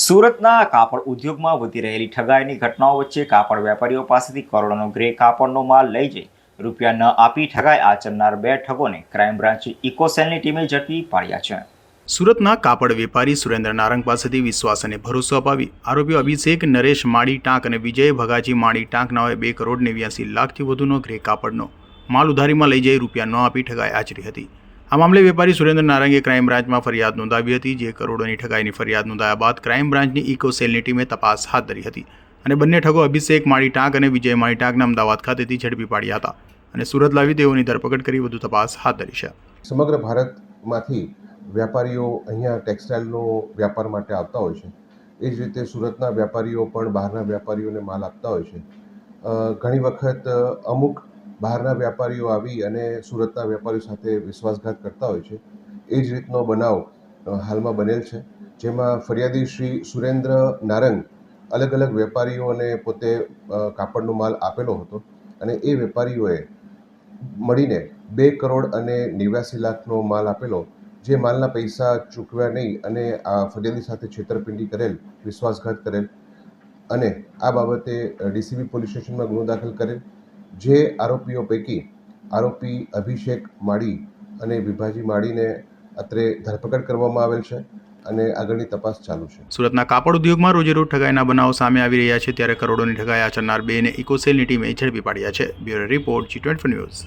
સુરતના કાપડ ઉદ્યોગમાં વધી રહેલી ઠગાઈની ઘટનાઓ વચ્ચે કાપડ વેપારીઓ પાસેથી કરોડોનો ગ્રે કાપડનો માલ લઈ જઈ રૂપિયા ન આપી ઠગાઈ આચરનાર બે ઠગોને ક્રાઇમ બ્રાન્ચ ઇકોસેલની ટીમે ઝડપી પાડ્યા છે. સુરતના કાપડ વેપારી સુરેન્દ્ર નારંગ પાસેથી વિશ્વાસ અને ભરોસો અપાવી આરોપીઓ અભિષેક નરેશ માળી ટાંક અને વિજય ભગાજી માળી ટાંક નાઓએ બે કરોડ નેવ્યાસી લાખથી વધુનો ગ્રે કાપડનો માલ ઉધારીમાં લઈ જઈ રૂપિયા ન આપી ઠગાઈ આચરી હતી. આ મામલે વેપારી સુરેન્દ્ર નારંગે ક્રાઇમ બ્રાન્ચમાં ફરિયાદ નોંધાવી હતી, જે કરોડોની ઠગાઈની ફરિયાદ નોંધાયા બાદ ક્રાઇમ બ્રાન્ચની ઇકો સેલની ટીમે તપાસ હાથ ધરી હતી અને બંને ઠગો અભિષેક માળી ટાંક અને વિજય માળી ટાંકને અમદાવાદ ખાતેથી ઝડપી પાડ્યા હતા અને સુરત લાવી તેઓની ધરપકડ કરી વધુ તપાસ હાથ ધરી છે. સમગ્ર ભારતમાંથી વેપારીઓ અહીંયા ટેક્સટાઇલનો વ્યાપાર માટે આવતા હોય છે. એ જ રીતે સુરતના વેપારીઓ પણ બહારના વેપારીઓને માલ આપતા હોય છે. ઘણી વખત અમુક બહારના વ્યાપારીઓ આવી અને સુરતના વેપારીઓ સાથે વિશ્વાસઘાત કરતા હોય છે, એ જ રીતનો બનાવ હાલમાં બનેલ છે. જેમાં ફરિયાદી શ્રી સુરેન્દ્ર નારંગ અલગ અલગ વેપારીઓને પોતે કાપડનો માલ આપેલો હતો અને એ વેપારીઓએ મળીને બે કરોડ અને નેવ્યાસી લાખનો માલ આપેલો, જે માલના પૈસા ચૂકવ્યા નહીં અને આ ફરિયાદી સાથે છેતરપિંડી કરેલ, વિશ્વાસઘાત કરેલ અને આ બાબતે ડીસીબી પોલીસ સ્ટેશનમાં ગુનો દાખલ કરેલ. જે આરોપીઓ પૈકી આરોપી અભિષેક માળી અને વિભાજી માળીને અત્રે ધરપકડ કરવામાં આવેલ છે અને આગળની તપાસ ચાલુ છે. સુરતના કાપડ ઉદ્યોગમાં રોજેરોજ ઠગાઈના બનાવો સામે આવી રહ્યા છે ત્યારે કરોડોની ઠગાઈ આચરનાર બેને ઇકોસેલની ટીમે ઝડપી પાડ્યા છે. Bureau report G twenty news.